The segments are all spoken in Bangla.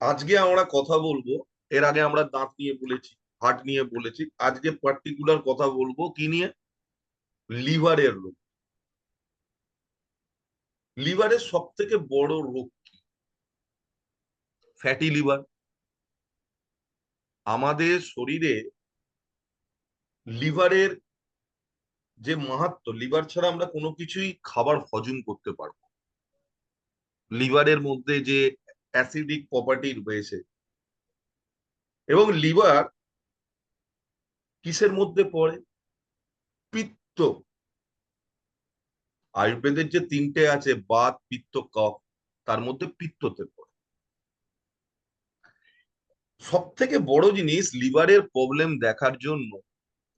আজকে আমরা কথা বলব, এর আগে আমরা দাঁত নিয়ে বলেছি হার্ট নিয়ে বলেছি, আজকে পার্টিকুলার কথা বলব কি নিয়ে? লিভারের রোগ। লিভারের সব থেকে বড় রোগ কি? Fatty liver. আমাদের শরীরে লিভারের যে মাহাত্ম, লিভার ছাড়া আমরা কোনো কিছুই খাবার হজম করতে পারব লিভারের মধ্যে যে অ্যাসিডিক প্রপার্টি রয়েছে। এবং লিভার কিসের মধ্যে পড়ে? পিত্ত। আয়ুর্বেদের যে তিনটে আছে, বাত, পিত্ত, কফ, তার মধ্যে পিত্ততে পড়ে। সব থেকে বড় জিনিস লিভারের প্রবলেম দেখার জন্য,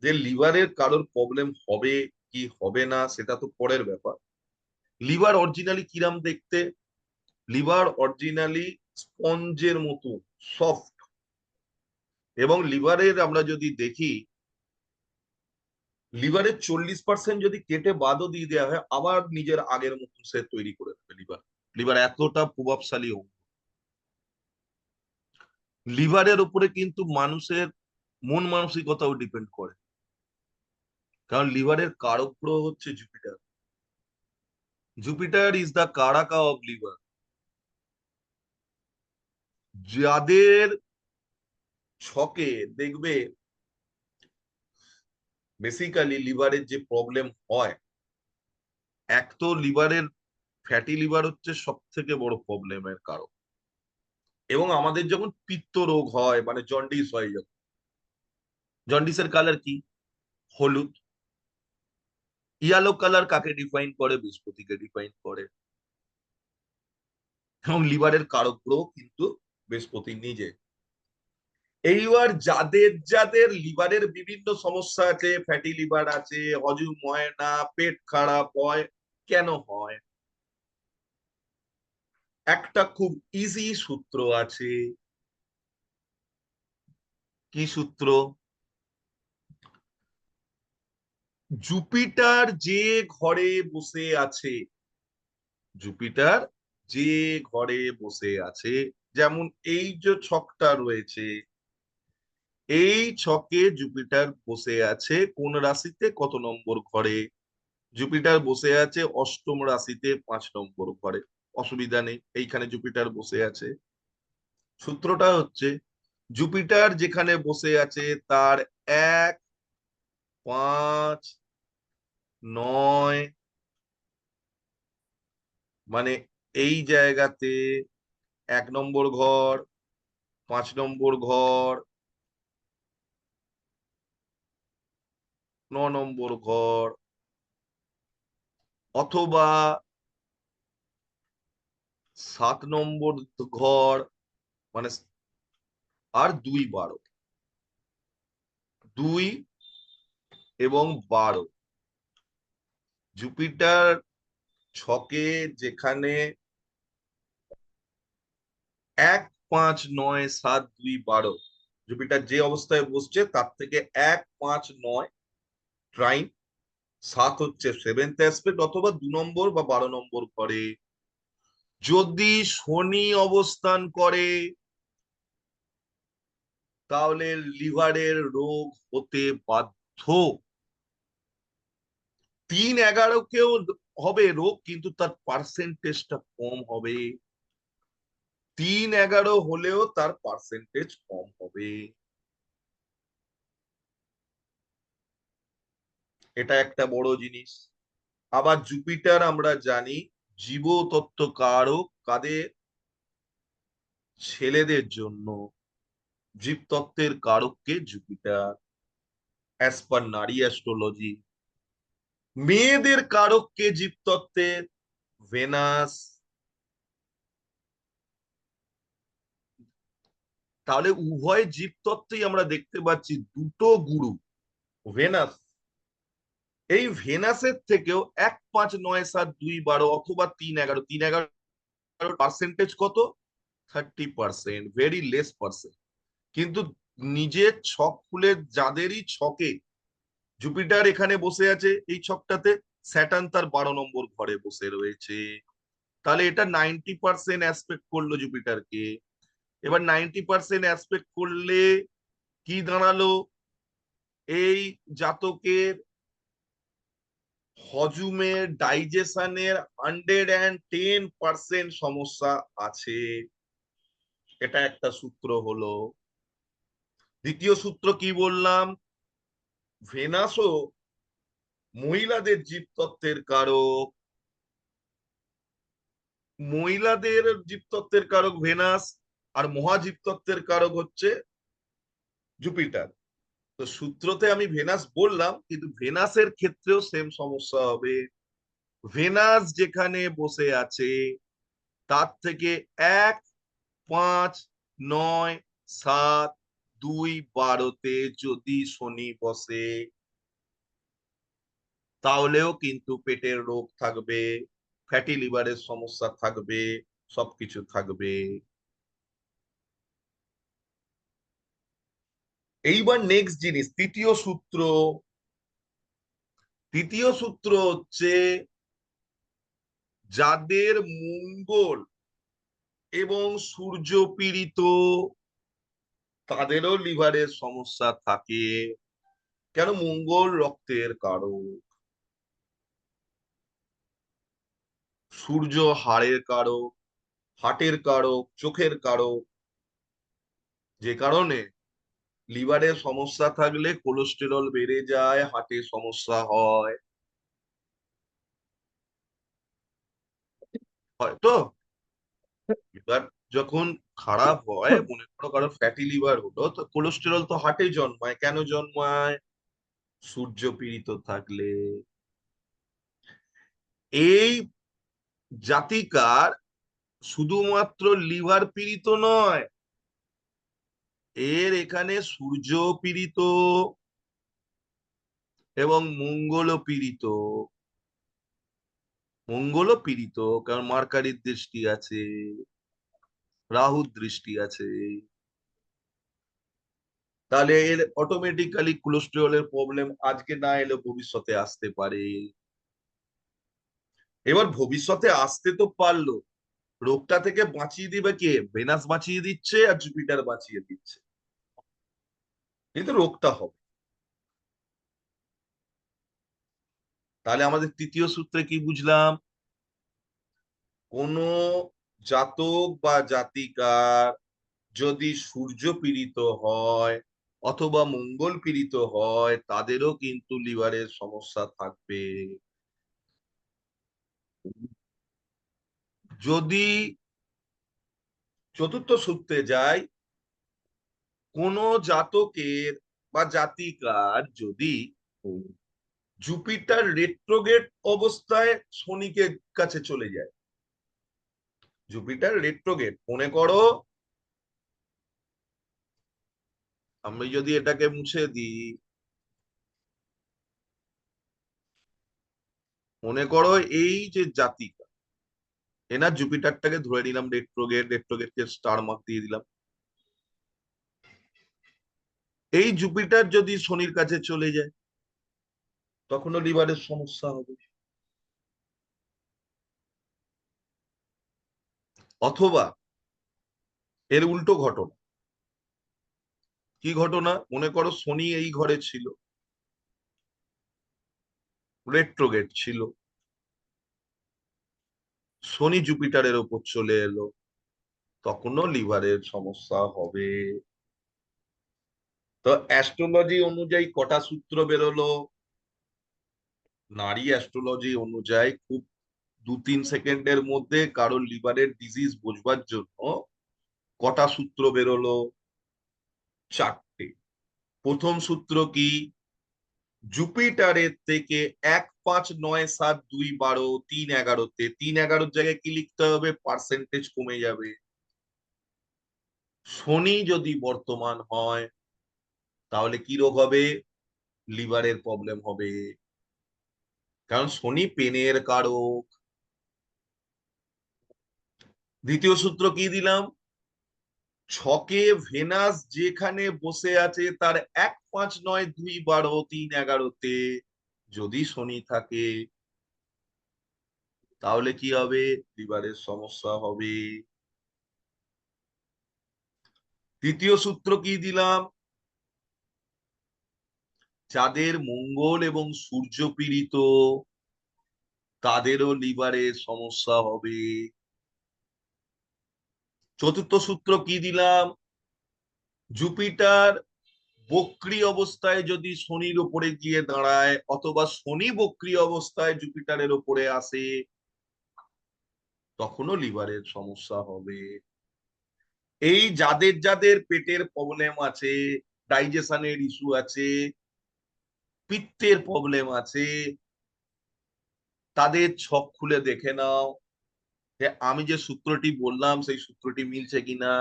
যে লিভারের কারোর প্রবলেম হবে কি হবে না, সেটা তো পরের ব্যাপার। লিভার অরিজিনালি কিরাম দেখতে? লিভার অরিজিনালি স্পঞ্জের মতো, সফট। এবং লিভারের আমরা যদি দেখি, লিভারের চল্লিশ পার্সেন্ট যদি কেটে বাদও দিয়ে দেওয়া হয়, আবার নিজের আগের মতন সে তৈরি করে দেবে লিভার। লিভার এতটা প্রভাবশালী অঙ্গ লিভারের উপরে কিন্তু মানুষের মন মানসিকতাও ডিপেন্ড করে। কারণ লিভারের কারক গ্রহ হচ্ছে Jupiter Jupiter is the karaka of liver যাদের ছকে দেখবে বেসিক্যালি লিভারের যে প্রবলেম হয়, এক তো লিভারের ফ্যাটি লিভার হচ্ছে সব থেকে বড় প্রবলেমের কারণ। এবং আমাদের যখন পিত্ত রোগ হয় মানে জন্ডিস হয় যখন জন্ডিসের কালার কি? হলুদ। ইয়ালো কালার কাকে ডিফাইন করে? বৃহস্পতিকে ডিফাইন করে। এবং লিভারের কারক কিন্তু বৃহস্পতি নিজে। এইবার যাদের যাদের লিভারের বিভিন্ন সমস্যা আছে ফ্যাটি লিভার আছে, হজম হয় না, পেট খারাপ হয়, কেন হয়? একটা খুব ইজি সূত্র আছে। কি সূত্র? জুপিটার যে ঘরে বসে আছে, জুপিটার যে ঘরে বসে আছে যেমন এই যে ছকটা রয়েছে, এই ছকে জুপিটার বসে আছে কোন রাশিতে কত নম্বর ঘরে? জুপিটার বসে আছে অষ্টম রাশিতে পাঁচ নম্বর ঘরে। অসুবিধা নেই, এইখানে জুপিটার বসে আছে। সূত্রটা হচ্ছে, জুপিটার যেখানে বসে আছে তার এক, পাঁচ, নয় মানে এই জায়গাতে এক নম্বর ঘর, পাঁচ নম্বর ঘর, ন নম্বর ঘর, অথবা সাত নম্বর ঘর মানে আর দুই বারো। দুই এবং বারো। জুপিটার ছকে যেখানে এক পাঁচ নয় সাত দুই বারো। জুপিটার যে অবস্থায় বসছে, তার থেকে এক পাঁচ নয় ট্রাইন, সাত হচ্ছে সেভেন্থ অ্যাসপেক্ট অথবা দু নম্বর বা বারো নম্বর ঘরে। যদি শনি অবস্থান করে, তাহলে লিভারের রোগ হতে বাধ্য। তিন এগারোকেও হবে রোগ, কিন্তু তার পার্সেন্টেজটা কম হবে। তিন এগারো হলেও তার পার্সেন্টেজ কম হবে। এটা একটা বড় জিনিস। আবার জুপিটার আমরা জানি জীবতত্ত্ব কারক কাদের? ছেলেদের জন্য। জীবতত্ত্বের কারককে জুপিটার অ্যাজ পার নারী অ্যাস্ট্রোলজি মেয়েদের কারককে জীবতত্ত্বের ভেনাস তাহলে উভয় জীবতত্ত্বেই আমরা দেখতে পাচ্ছি দুটো গুরু, ভেনাস। এই ভেনাসের থেকেও এক পাঁচ নয় সাত দুই বারো অথবা তিন এগারো তিন এগারো পার্সেন্টেজ কত? Thirty percent very less percent কিন্তু নিজের ছক খুলে যাদেরই ছকে জুপিটার এখানে বসে আছে এই ছকটাতে স্যাটার্ন তার বারো নম্বর ঘরে বসে রয়েছে। তাহলে এটা নাইনটি পার্সেন্ট অ্যাসপেক্ট করল জুপিটারকে এবার নাইনটি পার্সেন্ট অ্যাসপেক্ট করলে কি দাঁড়াল? এই জাতকের হজুমের ডাইজেশনের হান্ড্রেড অ্যান্ড টেন পার্সেন্ট সমস্যা আছে। এটা একটা সূত্র হলো। দ্বিতীয় সূত্র কি বললাম? ভেনাসও মহিলাদের জীবতত্ত্বের কারক। মহিলাদের জীবতত্ত্বের কারক ভেনাস। আর মহাজীবতত্ত্বের কারক হচ্ছে জুপিটার। তো সূত্রতে আমি ভেনাস বললাম, কিন্তু ভেনাসের ক্ষেত্রেও সেম সমস্যা হবে। ভেনাস যেখানে বসে আছে, তার থেকে এক, পাঁচ, নয়, সাত, দুই, বারোতে যদি শনি বসে, তাহলেও কিন্তু পেটের রোগ থাকবে ফ্যাটি লিভারের সমস্যা থাকবে, সবকিছু থাকবে। এইবার নেক্সট জিনিস, তৃতীয় সূত্র। তৃতীয় সূত্র হচ্ছে যাদের মঙ্গল এবং সূর্য পীড়িত, তাদেরও লিভারের সমস্যা থাকে। কেন? মঙ্গল রক্তের কারক। সূর্য হাড়ের কারক, হার্টের কারক, চোখের কারক। যে কারণে লিভারের সমস্যা থাকলে কোলেস্টেরল বেড়ে যায় হার্টের সমস্যা হয়। হয়তো লিভার যখন খারাপ হয়, মনে করো কারও ফ্যাটি লিভার হলো, তো কোলেস্টেরল তো হার্টে জন্মায়। কেন জন্মায়? সূর্য পীড়িত থাকলে। এই জাতিকার শুধুমাত্র লিভার পীড়িত নয় এর এখানে সূর্য পীড়িত এবং মঙ্গল পীড়িত। মঙ্গল পীড়িত, কারণ মার্কারির দৃষ্টি আছে, রাহুর দৃষ্টি আছে। তাহলে এর অটোমেটিক্যালি কোলেস্টেরলের প্রবলেম আজকে না এলে ভবিষ্যতে আসতে পারে। এবার ভবিষ্যতে আসতে তো পারল। রোগটা থেকে বাঁচিয়ে দিবে কে? ভেনাস বাঁচিয়ে দিচ্ছে আর জুপিটার বাঁচিয়ে দিচ্ছে। কিন্তু রোগটা হবে। তাহলে আমাদের তৃতীয় সূত্রে কি বুঝলাম? কোন জাতক বা জাতিকার যদি সূর্য পীড়িত হয় অথবা মঙ্গল পীড়িত হয়, তাদেরও কিন্তু লিভারের সমস্যা থাকবে। যদি চতুর্থ সূত্রে যাই, কোন জাতকের বা জাতিকার যদি জুপিটার রেট্রোগেট অবস্থায় শনিকে কাছে চলে যায় জুপিটার রেট্রোগেট মনে করো আমি যদি এটাকে মুছে দিই, মনে করো এই যে জাতিকা এনার জুপিটারটাকে ধরে নিলাম রেট্রোগেট রেট্রোগেটকে স্টার মার্ক দিয়ে দিলাম। এই জুপিটার যদি শনির কাছে চলে যায়, তখনও লিভারের সমস্যা হবে। অথবা এর উল্টো ঘটনা। কি ঘটনা? মনে করো শনি এই ঘরে ছিল। রেট্রোগেট ছিল। শনি জুপিটারের ওপর চলে এলো। তখনও লিভারের সমস্যা হবে। তো অ্যাস্ট্রোলজি অনুযায়ী কটা সূত্র বেরোলো? নারী অ্যাস্ট্রোলজি অনুযায়ী খুব দু তিন সেকেন্ডের মধ্যে কারোর লিভারের ডিজিজ বোঝবার জন্য কটা সূত্র বেরোলো? চারটে। প্রথম সূত্র কি? জুপিটারের থেকে এক পাঁচ, নয়, সাত, দুই, বারো, তিন এগারোতে তিন, এগারোর জায়গায় কি লিখতে হবে? পার্সেন্টেজ কমে যাবে। শনি যদি বর্তমান হয়, তাহলে কি রোগ হবে? লিভারের প্রবলেম হবে। কারণ শনি পেনের কারক। দ্বিতীয় সূত্র কি দিলাম? ছকে ভেনাস যেখানে বসে আছে, তার এক, পাঁচ, নয়, দুই, বারো, তিন এগারোতে যদি শনি থাকে, তাহলে কি হবে? লিভারের সমস্যা হবে। তৃতীয় সূত্র কি দিলাম? যাদের মঙ্গল এবং সূর্য পীড়িত, তাদেরও লিভারের সমস্যা হবে। চতুর্থ সূত্র কি দিলাম? জুপিটার বক্রি অবস্থায় যদি শনির উপরে গিয়ে দাঁড়ায় অথবা শনি বক্রি অবস্থায় জুপিটারের উপরে আসে, তখনও লিভারের সমস্যা হবে। এই যাদের যাদের পেটের প্রবলেম আছে ডাইজেশনের ইস্যু আছে, পিত্তের প্রবলেম আছে, তাদের ছক খুলে দেখে নাও আমি যে সূত্রটি বললাম, সেই সূত্রটি মিলছে কিনা।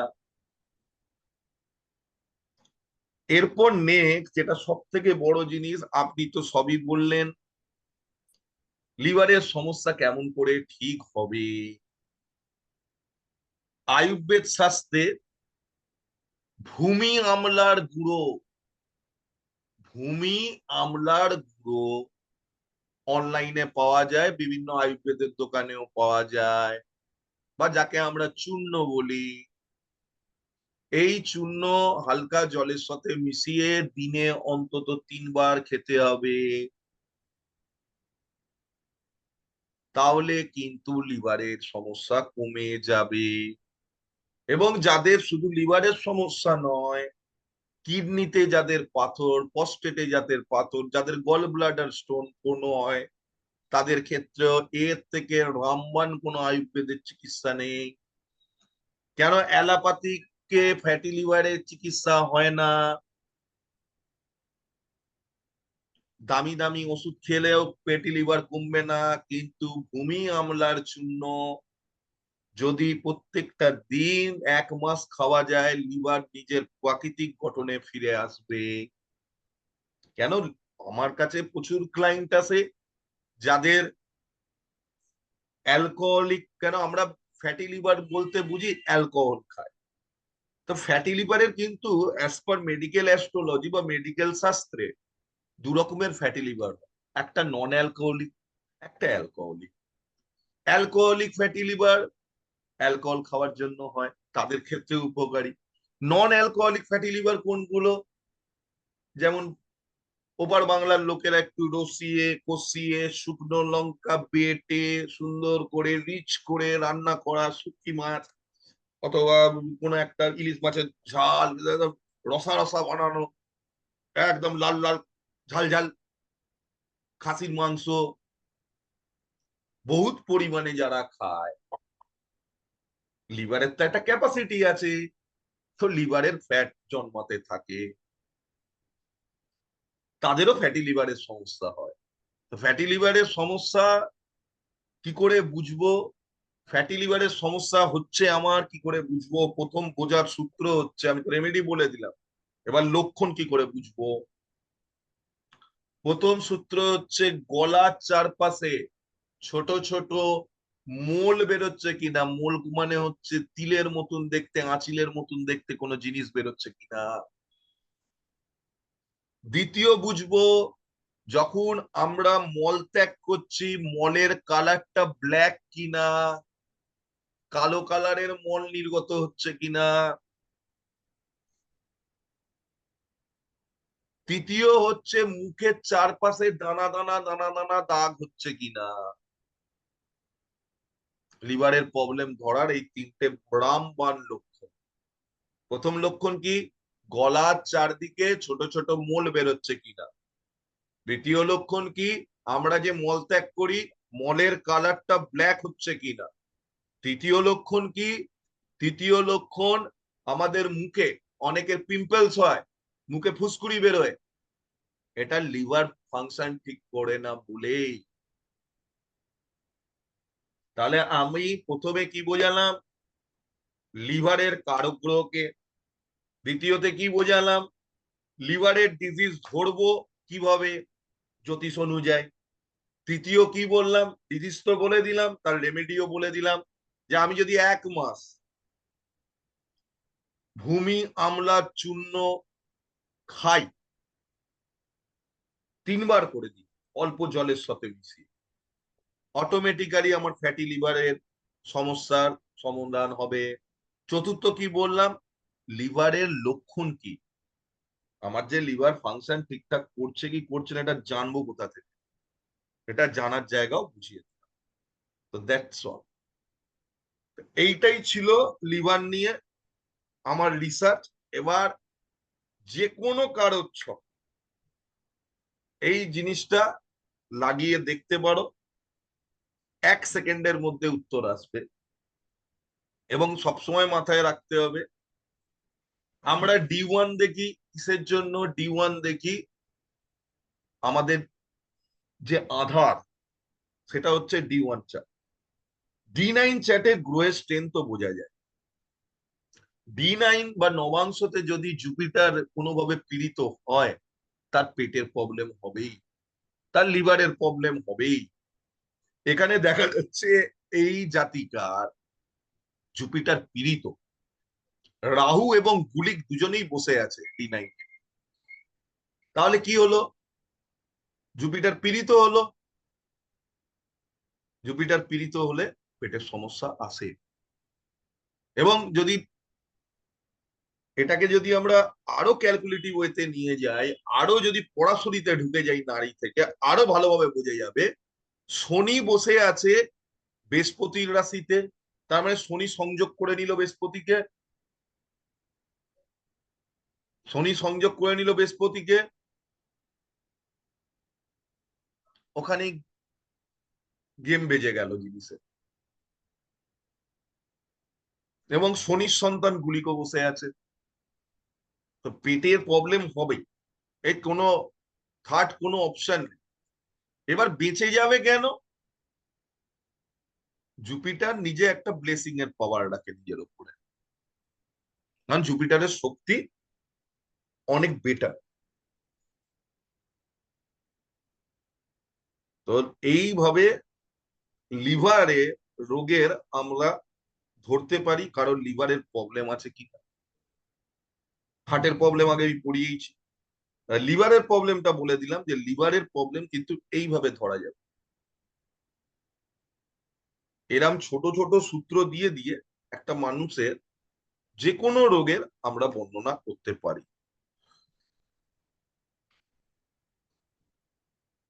এরপর নেক্সট যেটা সব থেকে বড় জিনিস, আপনি তো সবই বললেন। লিভারের সমস্যা কেমন করে ঠিক হবে? আয়ুর্বেদ শাস্ত্রে ভূমি আমলার গুঁড়ো, ভূমি আমলার গুঁড়ো অনলাইনে পাওয়া যায়, বিভিন্ন আয়ুর্বেদের দোকানেও পাওয়া যায়, বা যাকে আমরা চূর্ণ বলি। এই চূর্ণ হালকা জলের সাথে মিশিয়ে দিনে অন্তত তিনবার খেতে হবে। তাহলে কিন্তু লিভারের সমস্যা কমে যাবে। এবং যাদের শুধু লিভারের সমস্যা নয়, কিডনিতে যাদের পাথর পস্টেটে যাদের পাথর, যাদের গল ব্লাডার স্টোন কোনো হয় তাদের ক্ষেত্রেও এর থেকে রামবান কোনো আয়ুর্বেদের চিকিৎসা নেই। কেন অ্যালোপ্যাথিকে ফ্যাটি লিভারের চিকিৎসা হয় না? দামি দামি ওষুধ খেলেও ফ্যাটি লিভার কমবে না, কিন্তু ভূমি আমলার চূর্ণ যদি প্রত্যেকটা দিন এক মাস খাওয়া যায় লিভার নিজের প্রাকৃতিক গঠনে ফিরে আসবে। কেন? আমার কাছে প্রচুর ক্লায়েন্ট আছে যাদের অ্যালকোহলিক কেন আমরা ফ্যাটি লিভার বলতে বুঝি অ্যালকোহল খায়। তো ফ্যাটি লিভারের কিন্তু অ্যাজ পার মেডিকেল অ্যাস্ট্রোলজি বা মেডিকেল শাস্ত্রে দু রকমের ফ্যাটি লিভার একটা নন অ্যালকোহলিক একটা alcoholic alcoholic fatty liver alcohol খাওয়ার জন্য হয়, তাদের ক্ষেত্রে উপকারী। নন অ্যালকোহলিক ফ্যাটি লিভার কোনগুলো? যেমন ওপার বাংলার লোকেরা একটু রসিয়ে, কষিয়ে, শুকনো লঙ্কা বেটে, সুন্দর করে রিচ করে রান্না করা, শুটকি মাছ অথবা কোনো একটা ইলিশ মাছের ঝাল রসা রসা বানানো, একদম লাল লাল ঝাল ঝাল খাসির মাংস। বহুত পরিমাণে যারা খায়। লিভারের তো একটা ক্যাপাসিটি আছে। তো লিভারের ফ্যাট জন্মাতে থাকে। তাদেরও ফ্যাটি লিভারের সমস্যা হয়। তো ফ্যাটি লিভারের সমস্যা কি করে বুঝব? ফ্যাটি লিভারের সমস্যা হচ্ছে আমার, কি করে বুঝব? প্রথম বোঝার সূত্র হচ্ছে, আমি তো রেমেডি বলে দিলাম। এবার লক্ষণ কি করে বুঝব? প্রথম সূত্র হচ্ছে গলার চারপাশে ছোট ছোট মোল বেরোচ্ছে কিনা? মোল মানে হচ্ছে তিলের মতন দেখতে, আঁচিলের মতন দেখতে কোনো জিনিস বেরোচ্ছে কিনা? দ্বিতীয় বুঝব, যখন আমরা মল ত্যাগ করছি, মলের কালারটা ব্ল্যাক কিনা? কালো কালারের মল নির্গত হচ্ছে কিনা? তৃতীয় হচ্ছে মুখের চারপাশে দানা দানা দানা দানা দাগ হচ্ছে কিনা? লিভারের প্রবলেম ধরার এই তিনটে ব্রাহ্মণ লক্ষণ। প্রথম লক্ষণ কি? গলার চারদিকে ছোট ছোট মোল বেরোচ্ছে কিনা? দ্বিতীয় লক্ষণ কি? আমরা যে মল ত্যাগ করি, মলের কালারটা ব্ল্যাক হচ্ছে কিনা? তৃতীয় লক্ষণ কি? তৃতীয় লক্ষণ আমাদের মুখে অনেকের পিম্পলস হয়, মুখে ফুসকুড়ি বেরোয়। এটা লিভার ফাংশন ঠিক করে না বলেই। তাহলে আমি প্রথমে কি বোঝালাম? লিভারের কারক গ্রহকে দ্বিতীয়তে কি বোঝালাম? লিভারের ডিজিজ ধরবো কীভাবে? জ্যোতিষ অনুযায়ী। তৃতীয় কি বললাম? ডিজিজ তো বলে দিলাম, তার রেমেডিও বলে দিলাম। যে আমি যদি এক মাস ভূমি আমলার চূর্ণ খাই, তিনবার করে দিই, অল্প জলের সাথে মিশিয়ে। অটোমেটিক্যালি আমার ফ্যাটি লিভারের সমস্যার সমাধান হবে। চতুর্থ কি বললাম? লিভারের লক্ষণ কি? আমার যে লিভার ফাংশন ঠিকঠাক করছে কি করছে না, এটা জানব কোথা থেকে? এটা জানার জায়গাও বুঝিয়ে তো দ্যাটস অল এইটাই ছিল লিভার নিয়ে আমার রিসার্চ এবার যে কোনো কারোর ছক, এই জিনিসটা লাগিয়ে দেখতে পারো। এক সেকেন্ডের মধ্যে উত্তর আসবে এবং সবসময় মাথায় রাখতে হবে। আমরা ডি ওয়ান দেখি কিসের জন্য? ডি ওয়ান দেখি আমাদের যে আধার, সেটা হচ্ছে D one chart D nine চ্যাটে গ্রোয়ের তো বোঝা যায়। ডি নাইন বা নবাংশতে যদি জুপিটার কোনোভাবে পীড়িত হয়, তার পেটের প্রবলেম হবেই, তার লিভারের প্রবলেম হবেই। এখানে দেখা যাচ্ছে এই জাতিকার জুপিটার পীড়িত। রাহু এবং গুলিক দুজনেই বসে আছে ডি নাইন তাহলে কি হলো? জুপিটার পীড়িত হলো। জুপিটার পীড়িত হলে পেটের সমস্যা আসে এবং যদি এটাকে যদি আমরা আরও ক্যালকুলেটিভ ওয়েতে নিয়ে যাই, আরও যদি পড়াশুনিতে ঢুকে যাই নারী থেকে, আরও ভালোভাবে বোঝা যাবে, শনি বসে আছে বৃহস্পতির রাশিতে, তার মানে শনি সংযোগ করে নিল বৃহস্পতিকে। শনি সংযোগ করে নিল বৃহস্পতিকে। ওখানে গেম বেজে গেল জিনিসে। এবং শনির সন্তান গুলিকো বসে আছে। তো পেটের প্রবলেম হবেই। এই কোনো থার্ড কোনো অপশন নেই। এবার বেঁচে যাবে কেন? জুপিটার নিজে একটা ব্লেসিং এর পাওয়ার রাখে নিজের উপরে। কারণ জুপিটারের শক্তি অনেক বেটার তো এইভাবে লিভারে রোগের আমরা ধরতে পারি, কারণ লিভারের প্রবলেম আছে কি হার্টের প্রবলেম আগে আমি পড়িয়েছি লিভারের প্রবলেমটা বলে দিলাম যে লিভারের প্রবলেম কিন্তু এইভাবে ধরা যাবে। এরম ছোট ছোট সূত্র দিয়ে দিয়ে একটা মানুষের যে কোনো রোগের আমরা বর্ণনা করতে পারি।